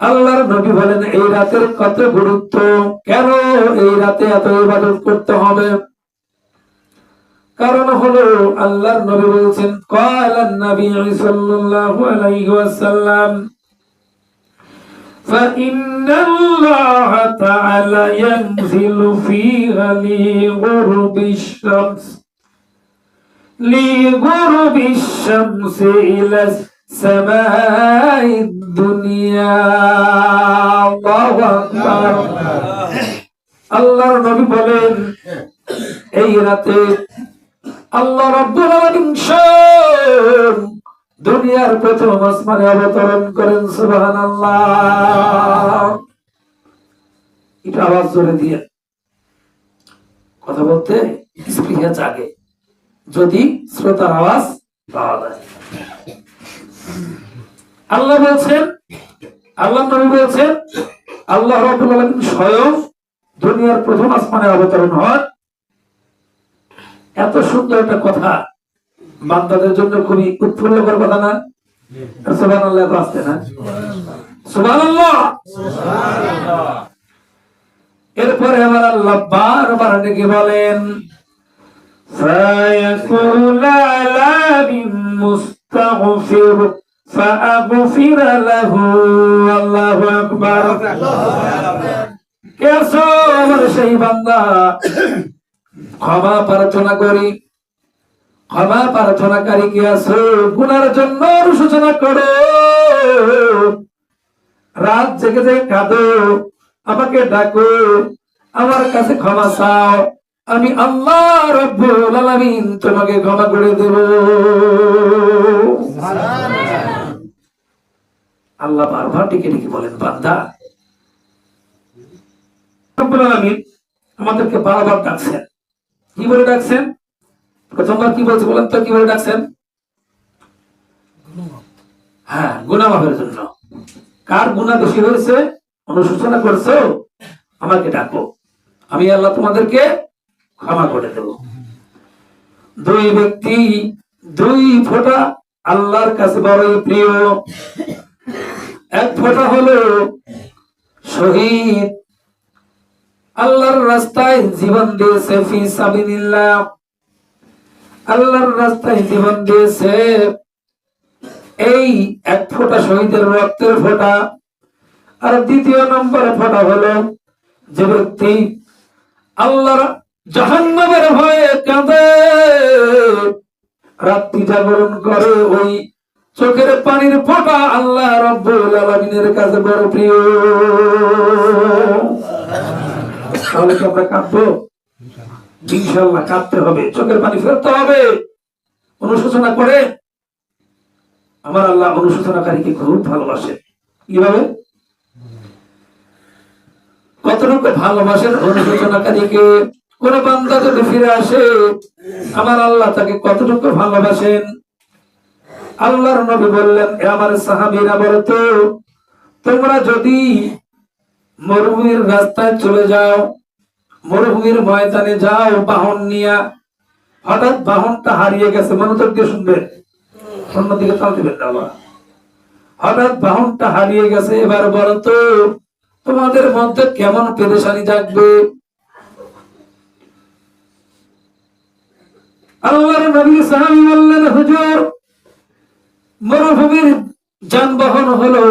আল্লাহর নবী বলেন এই রাতের কত গুরুত্ব কেন এই রাতে এত ইবাদত করতে হবে কারণ হলো আল্লাহর নবী বলছেন কালান নবী সাল্লাল্লাহু আলাইহি ওয়াসাল্লাম فإن الله تعالى ينزل فيها لغرب الشمس لغرب الشمس إلى السماء الدنيا الله أكبر আল্লাহর নবী বলেন এই রাতে আল্লাহ রাব্বুল আলামিন স্বয়ং দুনিয়ার প্রথম আসমানে অবতরণ করেন সুবহানাল্লাহ এটা আওয়াজ জোরে দিয়ে কথা বলতে স্পৃহা জাগে যদি শ্রোতার আওয়াজ পাওয়া যায় আল্লাহ বলছেন আল্লাহ নবী বলছেন আল্লাহ রাব্বুল আলামিন স্বয়ং দুনিয়ার প্রথম আসমানে অবতরণ হন এত সুন্দর একটা কথা বান্দাদের জন্য খুবই উৎফুল্লকর কথা না সুবান আল্লাহ আসতে না সুবান এরপরে আবার আল্লাহ বারবার ডেকে বলেন فيقول لا مستغفر فأغفر له الله أكبر কেসো আমার সেই বান্দা ক্ষমা প্রার্থনা করি ক্ষমা প্রার্থনাকারী কে আছো গুনার জন্য অনুশোচনা করো রাত জেগে জেগে কাঁদো আমাকে ডাকো আমার কাছে ক্ষমা চাও আমি আল্লাহ রব্বুল আলামিন তোমাকে ক্ষমা করে দেব আল্লাহ বারবার ডেকে ডেকে বলেন, বান্দা আমাদেরকে বারবার ডাকছেন। কি বলে ডাকছেন? প্রথমবার কি বলছে বলেন তো, কি বলে ডাকছেন? হ্যাঁ গুণা মাফের জন্য। কার গুণা বেশি হয়েছে? অনুশোচনা করছ? আমাকে ডাকো। আমি আল্লাহ তোমাদেরকে ক্ষমা করে দেব। দুই ব্যক্তি, দুই ফোঁটা আল্লাহর কাছে বড়ই প্রিয়। এক ফোঁটা হলো শহীদ। আল্লাহর রাস্তায় জীবন দিয়েছে ফি সাবিলিল্লাহ। আল্লাহর রাস্তায় জীবন দিয়েছে এই এক ফোঁটা শহীদের রক্তের ফোঁটা। আর দ্বিতীয় নম্বর ফোঁটা হলো যে ব্যক্তি আল্লাহর জাহান্নামের ভয়ে কাঁদে। রাত্রি জাগরণ করে ওই চোখের পানির ফোঁটা আল্লাহ রব্বুল আলামিনের কাছে বড় প্রিয়। তাহলে কি আমরা কাঁদবো? ইনশাল্লাহ কাঁদতে হবে, চোখের পানি ফেলতে হবে। অনুশোচনা করে। আমার আল্লাহ অনুশোচনাকারীকে খুব ভালোবাসে। কীভাবে? কতটুকু ভালোবাসেন অনুশোচনাকারীকে? কোন বান্দা যদি ফিরে আসে, আমার আল্লাহ তাকে কতটুকু ভালোবাসেন? আল্লাহর নবী বললেন, এ আমার সাহাবীরা বলতো, তোমরা যদি মরুভূমির রাস্তায় চলে যাও, মরুভূমির ময়দানে যাও, বাহন নিয়া, হঠাৎ বাহনটা হারিয়ে গেছে, মনোযোগ দিয়ে শুনবেন অন্যদিকে তাল দিবেন না হঠাৎ বাহনটা হারিয়ে গেছে, এবার বলো তো তোমাদের মধ্যে কেমন পেরেশানি জাগবে? আল্লাহর নবী সাহাবী বললেন, হুজুর মরুভূমির যানবাহন হলো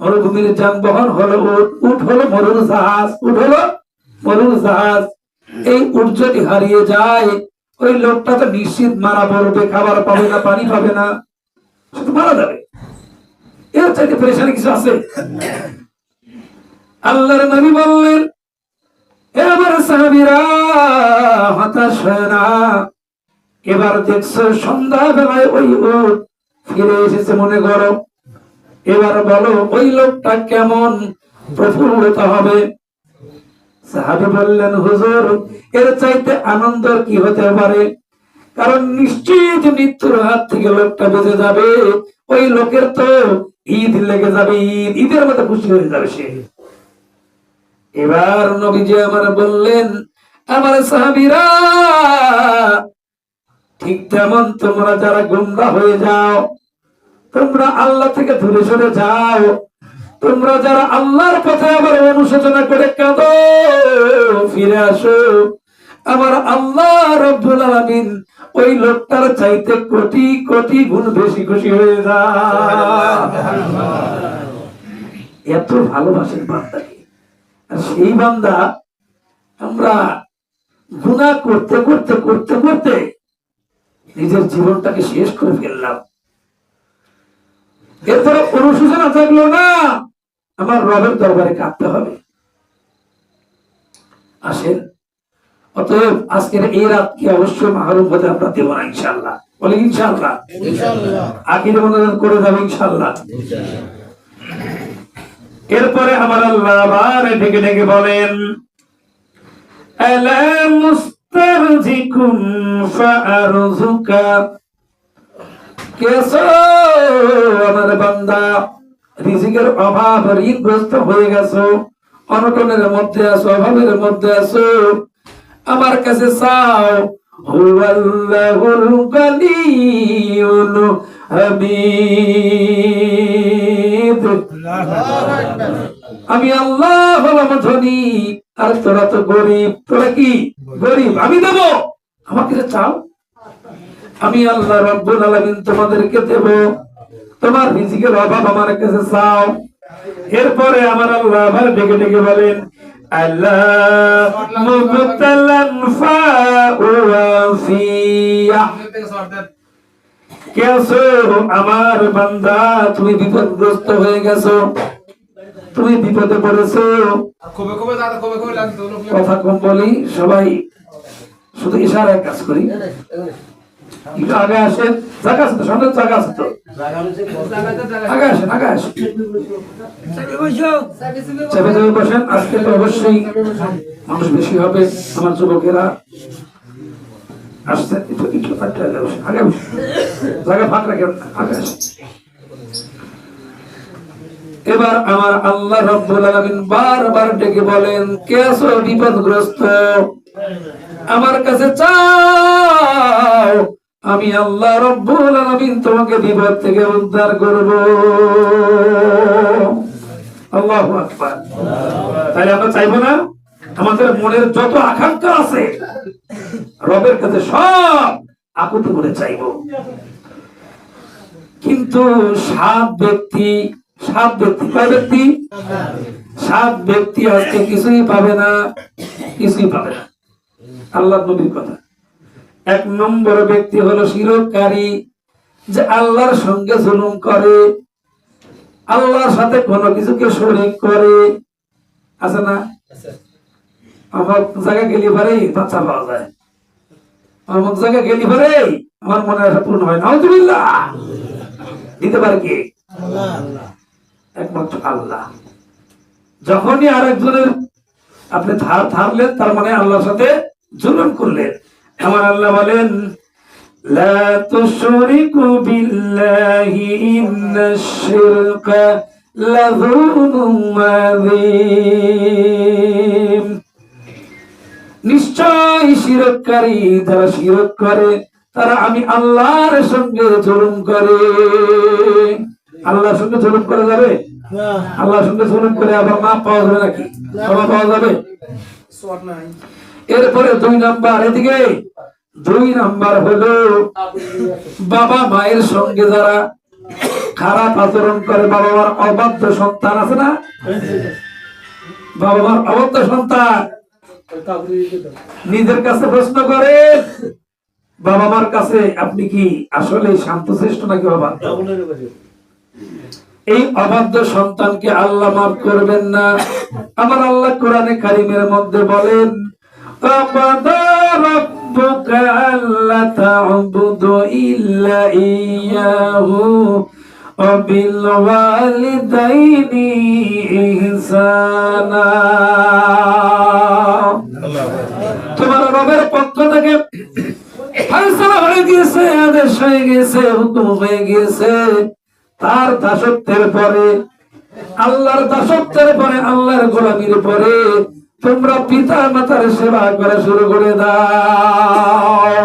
মরুভূমির যানবাহন হলো উট। উট হলো মরুর জাহাজ। উট হলো মরুর জাহাজ। এই উট যদি হারিয়ে যায়, ওই লোকটা তো নিশ্চিত মারা পড়বে খাবার পাবে না, পানি পাবে না। শুধু মারা যাবে। এর চাইতে পরেশানি কিছু আছে? আল্লাহর নবী বললেন এবার সাহাবীরা, হতাশ হয় না। এবার দেখছ সন্ধ্যা বেলায় ওই উট ফিরে এসেছে মনে করো। এবার বলো, ওই লোকটা কেমন প্রফুল্লিত হবে? বললেন, হুজুর, এর চাইতে কি হতে পারে? কারণ নিশ্চিত মৃত্যুর হাত থেকে লোকটা বেঁচে যাবে। ওই লোকের তো ঈদ লেগে যাবে, ঈদ, ঈদের মতো খুশি হয়ে যাবে সে। এবার নবীজি আমার বললেন, আমার সাহাবিরা ঠিক তেমন তোমরা যারা গুমরা হয়ে যাও, তোমরা আল্লাহ থেকে দূরে সরে যাও। তোমরা যারা আল্লাহর পথে আবার অনুশোচনা করে কাঁদো, ফিরে আসো। আমার আল্লাহ রব্বুল আলামিন ওই লোকটার চাইতে কোটি কোটি গুণ বেশি খুশি হয়ে যায়। এত ভালোবাসেন বান্দাকে আর সেই বান্দা আমরা গুণা করতে করতে করতে করতে নিজের জীবনটাকে শেষ করে ফেললাম। এরপরে অনুশোচনা থাকল না আমার রবের দরবারে কাঁদতে হবে। আসেন অতএব আজকের এই রাতকে অবশ্যই মাহরুম হতে আমরা দেবো না ইনশাল্লাহ বলে ইনশাল্লাহ আখির মনোনয়ন করে যাব ইনশাল্লাহ এরপরে আমার আল্লাহ আবার ডেকে ডেকে বলেন ফাআরযুকা কেসো আমার বান্দা রিজিকের অভাব ঋণগ্রস্ত হয়ে গেছো অনটনের মধ্যে আছো অভাবের মধ্যে আছো। আমার কাছে চাও হুয়াল্লাহুল গানিয়ুল হামিদ। আমি আল্লাহ হলাম ধনী আর তোরা তো গরিব, তোরা কি গরিব? আমি দেব। আমাকে চাও? আমি আল্লাহ রব্বুল আলামিন তোমাদেরকে দেব। তোমার রিজিকের অভাব আমার কাছে চাও। এরপরে আমার আল্লাহ আবার ডেকে ডেকে বলেন আমার বান্দা, তুমি বিপদগ্রস্ত হয়ে গেছো। তুমি বিপদে পড়েছো। কথা কম বলি সবাই শুধু ইশারায় কাজ করি। একটু আগে আসেন জায়গা আছে সামনে জায়গা আছে আগে আসেন আগে আসেন। চেপে চেপে বসেন আজকে তো অবশ্যই মানুষ বেশি হবে আমার যুবকেরা। আসছে একটু একটু একটু আগে জায়গা ফাঁক রাখেন না, আগে আসেন। এবার আমার আল্লাহ রব্বুল আলামিন বারবার ডেকে বলেন, কে আছো বিপদগ্রস্ত? আমার কাছে চাও, আমি আল্লাহ রব্বুল আলামিন তোমাকে বিপদ থেকে উদ্ধার করব। আল্লাহু আকবার। তাহলে আমরা চাইব না? আমাদের মনের যত আকাঙ্ক্ষা আছে, রবের কাছে সব আকুতি করে চাইব। কিন্তু সাত ব্যক্তি সাত ব্যক্তি। কয় ব্যক্তি? সাত ব্যক্তি আজকে কিছুই পাবে না, কিছুই পাবে না। আল্লাহ নবীর কথা। এক নম্বর ব্যক্তি হলো শিরকারী যে আল্লাহর সঙ্গে জুলুম করে, আল্লাহর সাথে কোনো কিছুকে শরীক করে। আছে না? আমার জায়গায় গেলি পারে, বাচ্চা পাওয়া যায়। আমার জায়গায় গেলি পারে, আমার মনে আশা পূর্ণ হয় নাউজুবিল্লাহ! দিতে পারে কি? একমাত্র আল্লাহ যখনই আরেকজনের আপনি ধার ধারলেন তার মানে আল্লাহর সাথে জুলুম করলেন আমার আল্লাহ বলেন لا تشركوا بالله إن الشرك لظلم عظيم নিশ্চয় শিরককারী যারা শিরক করে তারা আমি আল্লাহর সঙ্গে জুলুম করে আল্লাহর সঙ্গে জুলুম করা যাবে আল্লাহর সঙ্গে জুলুম করে আবার মাপ পাওয়া যাবে নাকি? ক্ষমা পাওয়া যাবে? এরপরে দুই নাম্বার এদিকে। দুই নাম্বার হলো বাবা মায়ের সঙ্গে যারা খারাপ আচরণ করে বাবা মার অবাধ্য সন্তান আছে না? বাবা মার অবাধ্য সন্তান। নিজের কাছে প্রশ্ন করে বাবা মার কাছে আপনি কি আসলে শান্তশ্রেষ্ঠ নাকি অবাধ্য? এই অবাধ্য সন্তানকে আল্লাহ মাফ করবেন না। আমার আল্লাহ কোরআনে কারিমের মধ্যে বলেন তোমার রবের পক্ষ থেকে ফাইসলা হয়ে গিয়েছে, আদেশ হয়ে গিয়েছে, হুকুম হয়ে গিয়েছে। তার দাসত্বের পরে, আল্লাহর দাসত্বের পরে, আল্লাহর গোলামির পরে তোমরা পিতা মাতার সেবা করা শুরু করে দাও।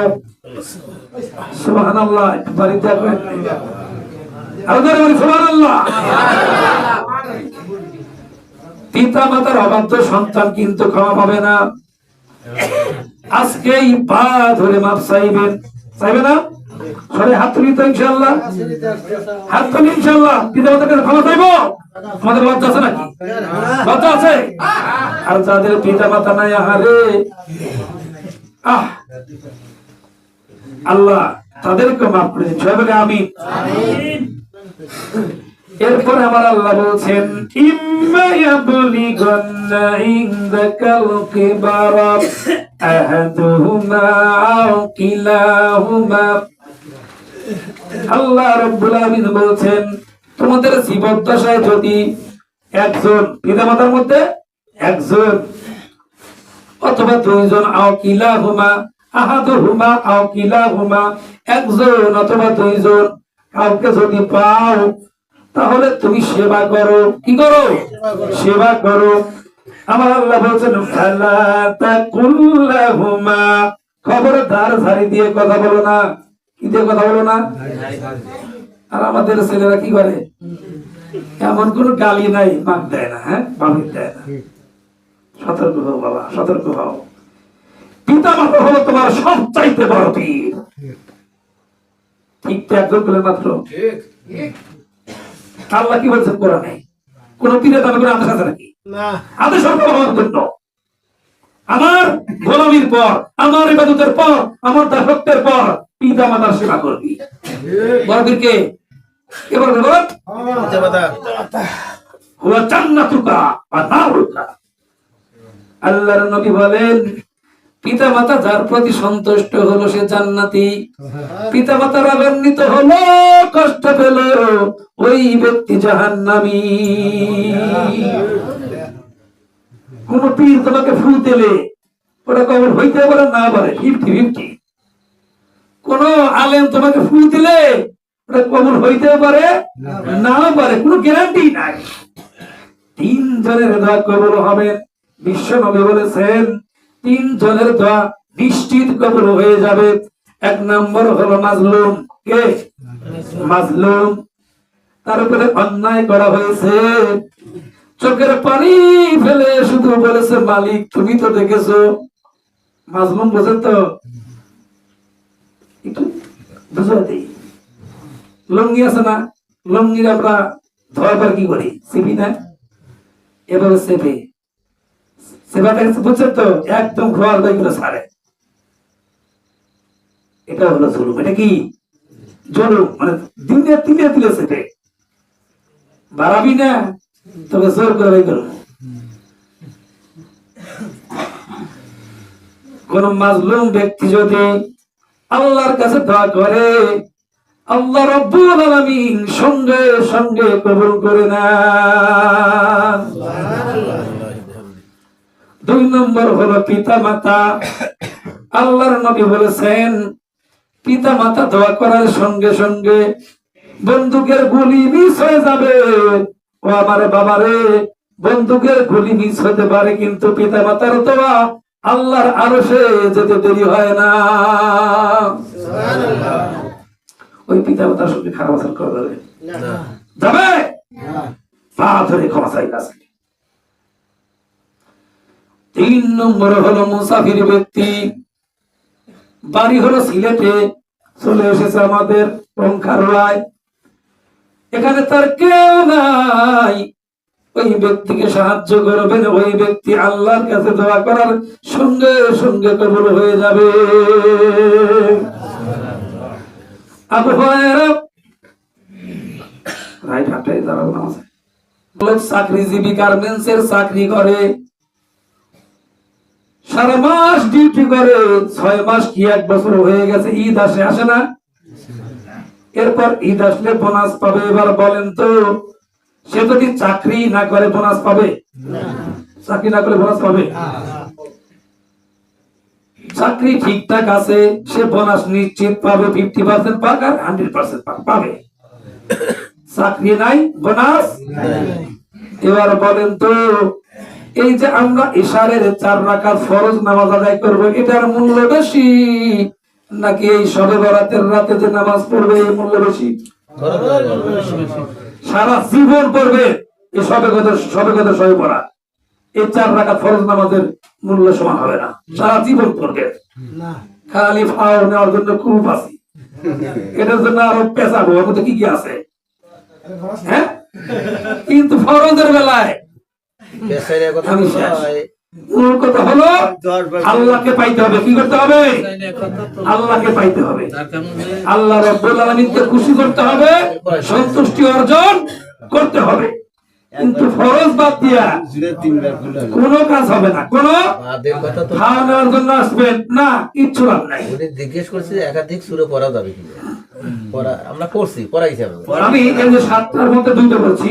পিতা মাতার অবাধ্য সন্তান কিন্তু ক্ষমা পাবে না। আজকেই পা ধরে মাপ চাইবেন। চাইবে না? সরে হাত তুলি তো ইনশাল্লাহ হাত তুলি ইনশাল্লাহ কাছে ক্ষমা চাইব? লজ্জা আছে নাকি? লজ্জা আছে? আর যাদের নাই, আহারে। আহ। আল্লাহ তাদেরকে মাফ করে দিন। সবাই বলে আমি এরপরে আমার আল্লাহ বলছেন আহাদুহুমা আও কিলাহুমা আল্লাহ রাব্বুল আলামিন বলছেন, তোমাদের জীবদ্দশায় যদি একজন, পিতামাতার মধ্যে একজন অথবা দুইজন আও কিলাহুমা, আহাদুহুমা আও কিলাহুমা, একজন অথবা দুইজন কাউকে যদি পাও, তাহলে তুমি সেবা করো। কি করো? সেবা করো। আমার আল্লাহ বলছেন খবরদার ঝাড়ি দিয়ে কথা বলো না। দিয়ে কথা বলো না। আর আমাদের ছেলেরা কি করে? এমন কোন গালি নাই মাক দেয় না হ্যাঁ? বাবির দেয় না। সতর্ক হও বাবা সতর্ক হও। পিতা মাতা হলো তোমার বড় পীর। ঠিক তো একজন বলে মাত্র? আল্লাহ কি বলছেন কোরআনে? কোন দাবি করে আদেশ আছে নাকি? আদেশ আমার গোলামির পর আমার ইবাদতের পর আমার দাসত্বের পর পিতা মাতার সেবা করবি। বড় পীরকে কে? বলবে বল? জান্নাতুকা ওয়া নারুকা। আল্লাহর নবী বলেন পিতা মাতা যার প্রতি সন্তুষ্ট হলো সে জান্নাতি। পিতা মাতা রাগান্বিত হলো, কষ্ট পেল, ওই ব্যক্তি জাহান্নামী। কোন পীর তোমাকে ফুল দিলে, ওটা কবর হইতে পারে না পারে ফিফটি ফিফটি কোন আলেম তোমাকে ফুল দিলে ওটা কবর হইতে পারে? না পারে। কোনো গ্যারান্টি নাই। তিন জনের দোয়া কবর হবে বিশ্ব নবী বলেছেন তিন জনের দোয়া নিশ্চিত কবর হয়ে যাবে। এক নম্বর হলো মাজলুম। কে? মাজলুম। তার উপরে অন্যায় করা হয়েছে। চোখের পানি ফেলে শুধু বলেছে মালিক তুমি তো দেখেছ। মাজলুম বোঝেন তো? লঙ্গি আছে না? লঙ্গির আমরা কি করি? না? এভাবে বুঝছেন তো, একদম খোয়ার বইগুলো ছাড়ে। এটা হলো জুলুম। এটা কি? জুলুম। মানে দিনে তিলে তিলে সেপে বাড়াবি না, তোকে জোর করে করব। কোন মাজলুম ব্যক্তি যদি আল্লাহর কাছে দোয়া করে, আল্লাহ রব্বুল আলামিন সঙ্গে সঙ্গে কবুল করে না দুই নম্বর হলো পিতা মাতা আল্লাহর নবী বলেছেন পিতা মাতা দোয়া করার সঙ্গে সঙ্গে বন্দুকের গুলি মিস হয়ে যাবে। ও আমার বাবারে, বন্দুকের গুলি মিস হতে পারে, কিন্তু পিতা মাতার দোয়া আল্লাহর আরও সে যেতে দেরি হয় না। ওই পিতা মাতার সঙ্গে খারাপ আচরণ করা যাবে। যাবে? পা ধরে ক্ষমা চাই কাছে তিন নম্বর হলো মুসাফির ব্যক্তি। বাড়ি হলো সিলেটে চলে এসেছে আমাদের পঙ্খার রায়। এখানে তার কেউ নাই। ওই ব্যক্তিকে সাহায্য করবেন, ওই ব্যক্তি আল্লাহর কাছে দোয়া করার সঙ্গে সঙ্গে কবল হয়ে যাবে। চাকরি করে, সারা মাস ডিউটি করে, ছয় মাস কি এক বছর হয়ে গেছে, ঈদ আসে আসে না? এরপর ঈদ আসলে বোনাস পাবে, এবার বলেন তো সে যদি চাকরি না করে বোনাস পাবে? চাকরি না করে বোনাস পাবে? চাকরি ঠিকঠাক আছে সে বোনাস নিশ্চিত পাবে ফিফটি পার্সেন্ট পাক আর হান্ড্রেড পার্সেন্ট পাবে। চাকরি নাই বোনাস এবার বলেন তো এই যে আমরা ইশারের চার রাকাত ফরজ নামাজ আদায় করব এটার মূল্য বেশি? নাকি এই সবে বরাতের রাতে যে নামাজ পড়বে এই মূল্য বেশি। সারা জীবন পড়বে এই সবে কথা সবে কথা সবে পড়া এই চার রাখা ফরজ নামাজের মূল্য সমান হবে না। সারা জীবন পড়বে খালি ফাও নেওয়ার জন্য খুব আছি। এটার জন্য আরও পেশাবো ওর মধ্যে কি কি আছে? হ্যাঁ? কিন্তু ফরজের বেলায় আমি শেষ। মূল কথা হলো আল্লাহকে পাইতে হবে। কি করতে হবে? আল্লাহকে পাইতে হবে। আল্লাহ রব্বুল আলামিনকে খুশি করতে হবে সন্তুষ্টি অর্জন করতে হবে। কিন্তু ফরজ বাদ দিয়া কোনো কাজ হবে না। কোনো জন্য আসবেন না কিচ্ছু লাভ নাই। জিজ্ঞেস করছি একাধিক সুরে পড়া যাবে পড়া আমরা পড়ছি পড়া হিসাবে। আমি এই যে সাতটার মধ্যে দুইটা বলছি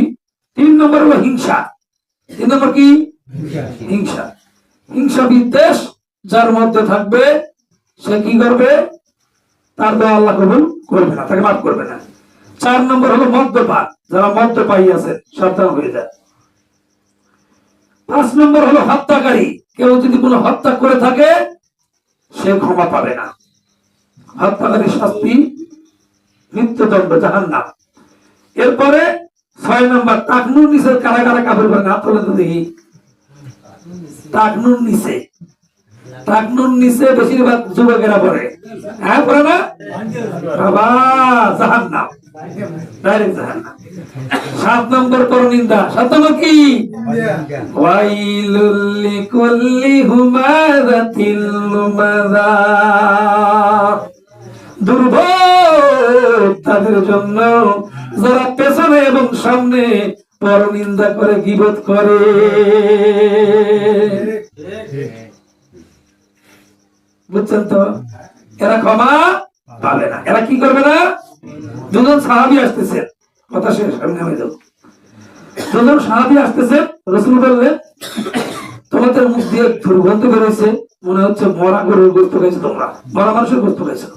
তিন নম্বর হলো হিংসা। তিন নম্বর কি? হিংসা হিংসা বিদ্বেষ, যার মধ্যে থাকবে, সে কি করবে? তার দোয়া আল্লাহ কবুল করবে না, তাকে মাফ করবে না। চার নম্বর হলো মদ্যপান। যারা মদ্যপাই আছে, সাবধান হয়ে যায়। পাঁচ নম্বর হলো হত্যাকারী। কেউ যদি কোনো হত্যা করে থাকে, সে ক্ষমা পাবে না। হত্যাকারী শাস্তি মৃত্যুদণ্ড জাহান নাম এরপরে ছয় নম্বর টাকনুর নিচে কারা কারা কাপড় করে না তোলে দেখি। বেশিরভাগ যুবকেরা হ্যাঁ না? বাবা জাহান সাত নম্বর সাত কি? দুর্ভোগ তাদের জন্য যারা পেছনে এবং সামনে পরনিন্দা করে গিবত করে। বুঝছেন তো? এরা ক্ষমা পাবে না। এরা কি করবে না? দুজন সাহাবি আসতেছে। কথা শেষ, আমি নামে যাব দুজন সাহাবি আসতেছে, রসুল বললেন তোমাদের মুখ দিয়ে দুর্গন্ধ বেরোয়েছে মনে হচ্ছে মরা গরুর গোস্ত খাইছো তোমরা। মরা মানুষের গোস্ত খাইছো।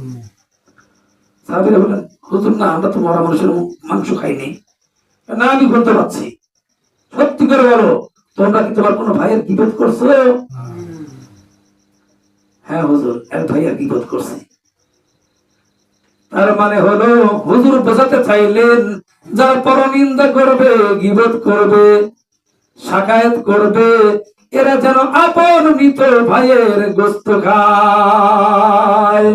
সাহাবিরা বলেন হুজুর, না, আমরা তো মরা মানুষের মাংস খাইনি। না, আমি বলতে পারছি। সত্যি করে বলো, তোমরা কি তোমার কোনো ভাইয়ের বিপদ করছ? হ্যাঁ হুজুর, এক ভাইয়ের বিপদ করছি। তার মানে হলো, হুজুর বোঝাতে চাইলেন, যারা পরনিন্দা করবে, গিবত করবে শাকায়ত করবে, এরা যেন আপন মৃত ভাইয়ের গোস্ত খায়।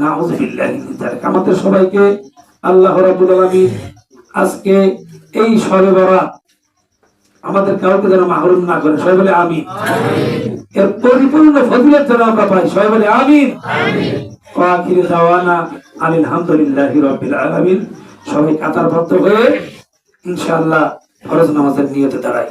না যালিক। আমাদের সবাইকে আল্লাহ রাব্বুল আলামিন আজকে এই শবে বরাত আমাদের কাউকে যেন মাহরুম না করে সবাই বলে আমি এর পরিপূর্ণ ফজিলত যেন আমরা পাই সবাই বলে আমিন। ওয়াকির দাওয়ানা আলহামদুলিল্লাহি রাব্বিল আলামিন। সবাই কাতারবদ্ধ হয়ে ইনশাআল্লাহ ফরজ নামাজের নিয়তে দাঁড়াই